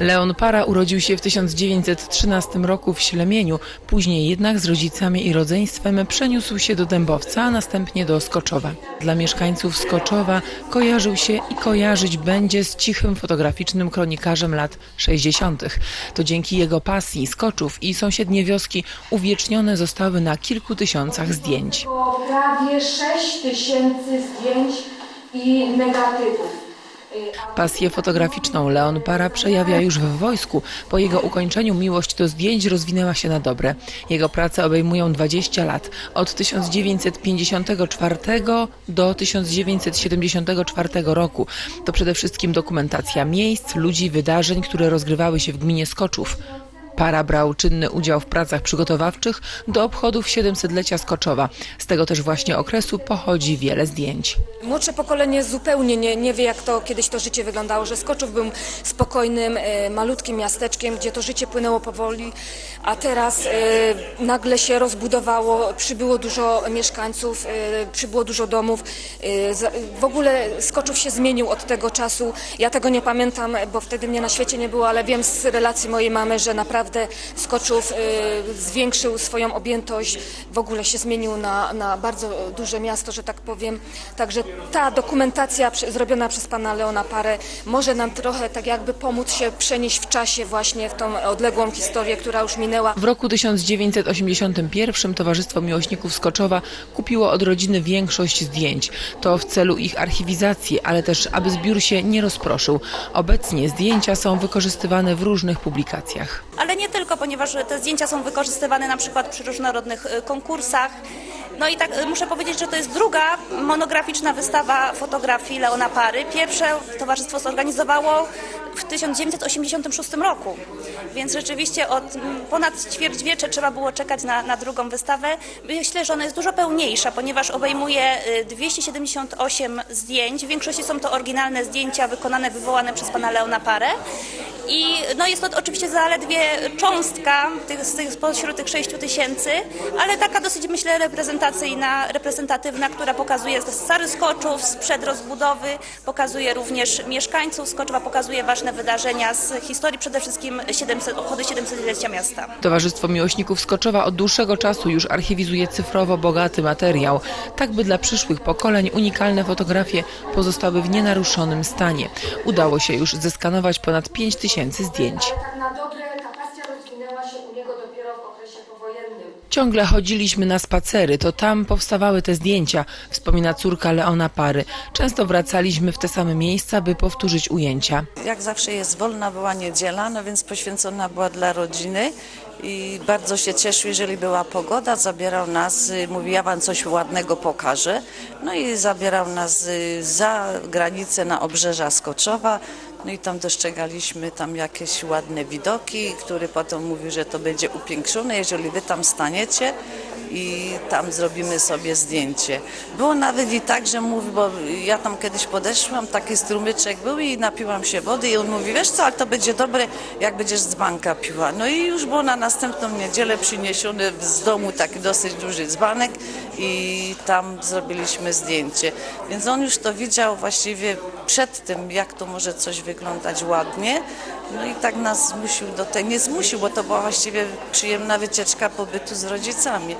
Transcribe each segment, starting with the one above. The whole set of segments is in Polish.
Leon Para urodził się w 1913 roku w Ślemieniu, później jednak z rodzicami i rodzeństwem przeniósł się do Dębowca, a następnie do Skoczowa. Dla mieszkańców Skoczowa kojarzył się i kojarzyć będzie z cichym fotograficznym kronikarzem lat 60. To dzięki jego pasji Skoczów i sąsiednie wioski uwiecznione zostały na kilku tysiącach zdjęć. Było prawie 6 tysięcy zdjęć i negatywów. Pasję fotograficzną Leon Para przejawia już w wojsku. Po jego ukończeniu miłość do zdjęć rozwinęła się na dobre. Jego prace obejmują 20 lat. Od 1954 do 1974 roku. To przede wszystkim dokumentacja miejsc, ludzi, wydarzeń, które rozgrywały się w gminie Skoczów. Para brał czynny udział w pracach przygotowawczych do obchodów 700-lecia Skoczowa. Z tego też właśnie okresu pochodzi wiele zdjęć. Młodsze pokolenie zupełnie nie, nie wie, jak to kiedyś to życie wyglądało, że Skoczów był spokojnym, e, malutkim miasteczkiem, gdzie to życie płynęło powoli, a teraz e, nagle się rozbudowało, przybyło dużo mieszkańców, e, przybyło dużo domów. W ogóle Skoczów się zmienił od tego czasu. Ja tego nie pamiętam, bo wtedy mnie na świecie nie było, ale wiem z relacji mojej mamy, że naprawdę Skoczów e, zwiększył swoją objętość, w ogóle się zmienił na, na bardzo duże miasto, że tak powiem. Także ta dokumentacja zrobiona przez pana Leona Parę może nam trochę tak jakby pomóc się przenieść w czasie właśnie w tą odległą historię, która już minęła. W roku 1981 Towarzystwo Miłośników Skoczowa kupiło od rodziny większość zdjęć. To w celu ich archiwizacji, ale też aby zbiór się nie rozproszył. Obecnie zdjęcia są wykorzystywane w różnych publikacjach. Nie tylko, ponieważ te zdjęcia są wykorzystywane na przykład przy różnorodnych e, konkursach. No i tak e, muszę powiedzieć, że to jest druga monograficzna wystawa fotografii Leona Pary. Pierwsze towarzystwo zorganizowało w 1986 roku, więc rzeczywiście od ponad ćwierćwiecze trzeba było czekać na, na drugą wystawę. Myślę, że ona jest dużo pełniejsza, ponieważ obejmuje e, 278 zdjęć. W większości są to oryginalne zdjęcia wykonane, wywołane przez pana Leona Parę. I no jest to oczywiście zaledwie cząstka tych, z tych, spośród tych 6 tysięcy, ale taka dosyć myślę reprezentacyjna, reprezentatywna, która pokazuje stary Skoczów sprzed rozbudowy, pokazuje również mieszkańców Skoczowa, pokazuje ważne wydarzenia z historii, przede wszystkim 700, obchody 700-lecia miasta. Towarzystwo Miłośników Skoczowa od dłuższego czasu już archiwizuje cyfrowo bogaty materiał, tak by dla przyszłych pokoleń unikalne fotografie pozostały w nienaruszonym stanie. Udało się już zeskanować ponad 5 tysięcy zdjęć. okresie powojennym. Ciągle chodziliśmy na spacery, to tam powstawały te zdjęcia, wspomina córka Leona Pary. Często wracaliśmy w te same miejsca, by powtórzyć ujęcia. Jak zawsze jest wolna, była niedziela, no więc poświęcona była dla rodziny i bardzo się cieszył, jeżeli była pogoda, zabierał nas, y, mówi ja wam coś ładnego pokażę, no i zabierał nas y, za granicę na obrzeża Skoczowa, no i tam dostrzegaliśmy tam jakieś ładne widoki, który potem mówił, że to będzie upiększone, jeżeli wy tam staniecie i tam zrobimy sobie zdjęcie. Było nawet i tak, że mówi, bo ja tam kiedyś podeszłam, taki strumyczek był i napiłam się wody i on mówi, wiesz co, ale to będzie dobre, jak będziesz z banka piła. No i już było na następną niedzielę przyniesiony z domu taki dosyć duży dzbanek i tam zrobiliśmy zdjęcie. Więc on już to widział właściwie przed tym, jak to może coś wyglądać ładnie. No i tak nas zmusił do tego, nie zmusił, bo to była właściwie przyjemna wycieczka pobytu z rodzicami.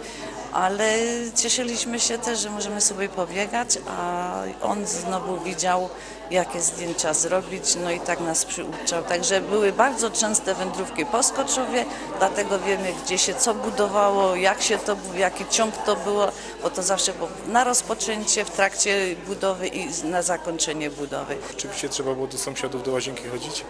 Ale cieszyliśmy się też, że możemy sobie pobiegać, a on znowu widział, jakie zdjęcia zrobić, no i tak nas przyuczał. Także były bardzo częste wędrówki po Skoczowie, dlatego wiemy, gdzie się co budowało, jak się to, jaki ciąg to było, bo to zawsze było na rozpoczęcie, w trakcie budowy i na zakończenie budowy. Oczywiście trzeba było do sąsiadów do łazienki chodzić.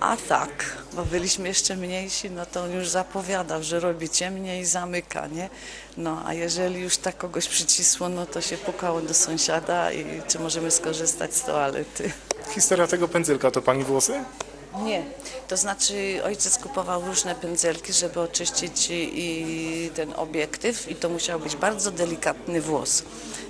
A tak, bo byliśmy jeszcze mniejsi, no to on już zapowiadał, że robi ciemniej i zamyka, nie? No a jeżeli już tak kogoś przycisło, no to się pukało do sąsiada i czy możemy skorzystać z toalety. Historia tego pędzylka to pani włosy? Nie, to znaczy ojciec kupował różne pędzelki, żeby oczyścić i ten obiektyw i to musiał być bardzo delikatny włos.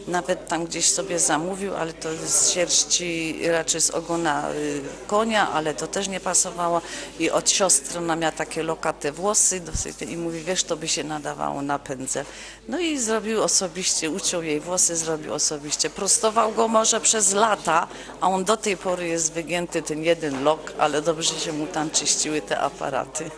Nawet tam gdzieś sobie zamówił, ale to z sierści, raczej z ogona y, konia, ale to też nie pasowało. I od siostry ona miała takie lokate włosy dosyć, i mówi, wiesz, to by się nadawało na pędzel. No i zrobił osobiście, uciął jej włosy, zrobił osobiście. Prostował go może przez lata, a on do tej pory jest wygięty, ten jeden lok, ale do dobrze się mu tam czyściły te aparaty.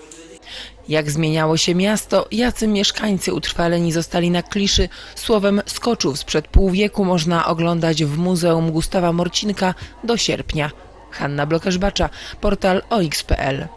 Jak zmieniało się miasto, jacy mieszkańcy utrwaleni zostali na kliszy, słowem skoczów sprzed pół wieku można oglądać w Muzeum Gustawa Morcinka do sierpnia. Hanna Blokerz-Bacza, portal OX.pl